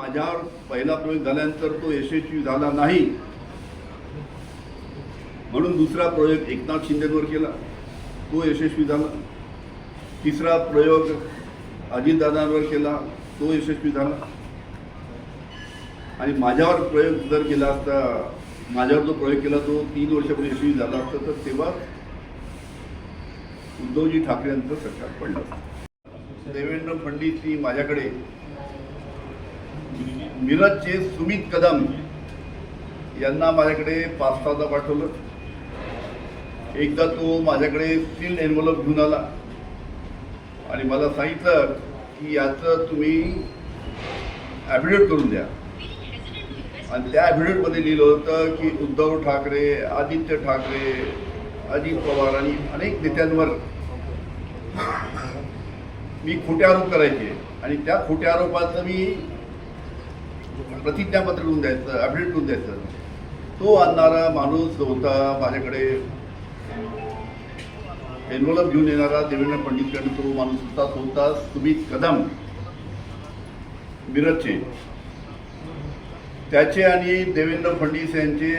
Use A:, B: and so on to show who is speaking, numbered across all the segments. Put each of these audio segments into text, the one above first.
A: माझ्यावर पहिला प्रयोग झाल्यानंतर तो यशस्वी झाला नाही. म्हणून दुसरा प्रयोग एकनाथ शिंदेवर केला. तो यशस्वी झाला. तिसरा प्रयोग अजितदादांवर केला. तो यशस्वी झाला. आणि माझ्यावर प्रयोग जर केला असता माझ्यावर जो प्रयोग केला तो तीन वर्षापूर्वी यशस्वी झाला असता तर तेव्हा उद्धवजी ठाकरे यांचं सरकार पडलं. देवेंद्र फडणवीस माझ्याकडे मिरजचे सुमित कदम यांना माझ्याकडे पाच सहादा पाठवलं. एकदा तो माझ्याकडे सील एनवलप घेऊन आला. आणि मला सांगितलं की याचं तुम्ही ॲफिडेविट करून द्या. आणि त्या ॲफिडेविटमध्ये लिहिलं होतं की उद्धव ठाकरे आदित्य ठाकरे अजित पवार आणि अनेक नेत्यांवर मी खोटे आरोप करायचे. आणि त्या खोट्या आरोपाचं मी प्रतिज्ञापत्र लिहून द्यायचं ॲफिडेविट लिहून द्यायचं. तो आणणारा माणूस जो होता माझ्याकडे. एन्व्हलप घेऊन येणारा देवेंद्र पंडितकडे तो माणूस होता तो होता सुमित कदम. मिरजचे. त्याचे आणि देवेंद्र फडणवीस यांचे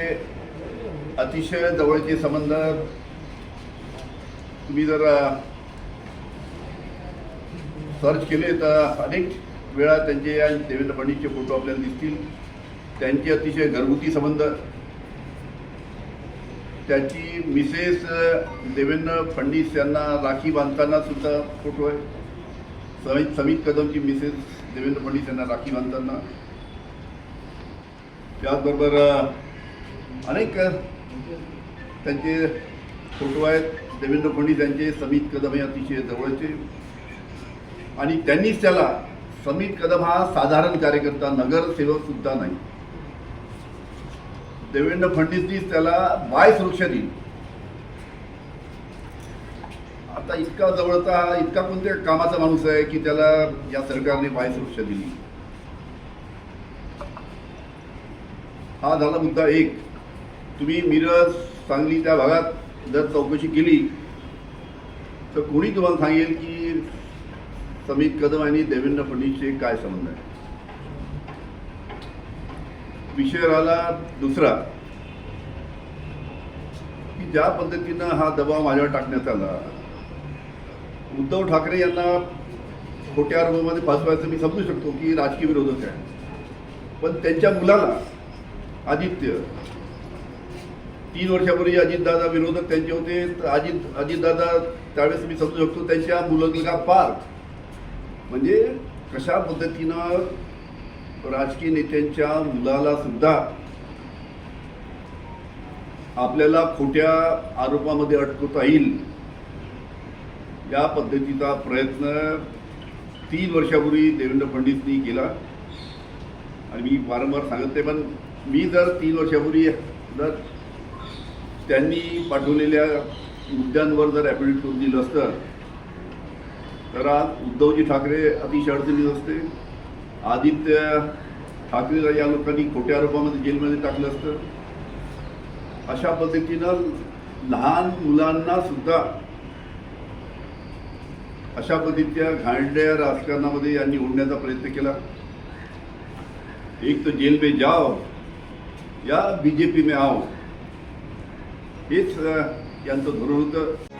A: अतिशय जवळचे संबंध. तुम्ही जर सर्च केले तर अनेक वेळा त्यांचे या देवेंद्र फडणवीसचे फोटो आपल्याला दिसतील. त्यांचे अतिशय घरगुती संबंध. त्याची मिसेस देवेंद्र फडणवीस यांना राखी बांधताना सुद्धा फोटो आहे. समित समित कदमची मिसेस देवेंद्र फडणवीस यांना राखी बांधताना. त्याचबरोबर अनेक त्यांचे फोटो आहेत. देवेंद्र फडणवीस यांचे समित कदम हे अतिशय जवळचे. आणि त्यांनीच त्याला समित कदम हा साधारण कार्यकर्ता नगरसेवक सुद्धा नाही. देवेंद्र फडणवीसनीच त्याला बाय सुरक्षा दिली. आता इतका जवळचा इतका कोणत्या कामाचा माणूस आहे की त्याला या सरकारने बाय सुरक्षा दिली? हा झाला मुद्दा एक. तुम्ही मिरज सांगली त्या भागात जर चौकशी केली तर कोणी तुम्हाला सांगेल की समित कदम आणि देवेंद्र फडणवीसचे काय संबंध आहे विषय राहिला दुसरा की ज्या पद्धतीनं हा दबाव माझ्यावर टाकण्यात आला उद्धव ठाकरे यांना खोट्या आरोपामध्ये फसवायचं मी समजू शकतो की राजकीय विरोधक आहे पण त्यांच्या मुलाला आदित्य तीन वर्षापूर्वी अजितदादा विरोधक त्यांचे होते तर अजित अजितदादा त्यावेळेस मी समजू शकतो त्यांच्या मुलगा पार्क म्हणजे कशा पद्धतीनं राजकीय नेत्यांच्या मुलाला सुद्धा आपल्याला खोट्या आरोपामध्ये अटकवता येईल या पद्धतीचा प्रयत्न तीन वर्षापूर्वी देवेंद्र फडणवीसनी केला. आणि मी वारंवार सांगत आहे पण मी जर तीन वर्षापूर्वी जर त्यांनी पाठवलेल्या मुद्द्यांवर जर ॲफिडेविट करून दिलं असतं तर आज उद्धवजी ठाकरे अतिशय अडचणीत असते. आदित्य ठाकरेला या लोकांनी खोट्या आरोपामध्ये जेलमध्ये टाकलं असतं. अशा पद्धतीनं लहान मुलांना सुद्धा अशा पद्धतीच्या घाणड्या राजकारणामध्ये यांनी ओढण्याचा प्रयत्न केला. एक तर जेल में जाओ या बीजेपी में आओ. हेच यांचं धोरण होतं.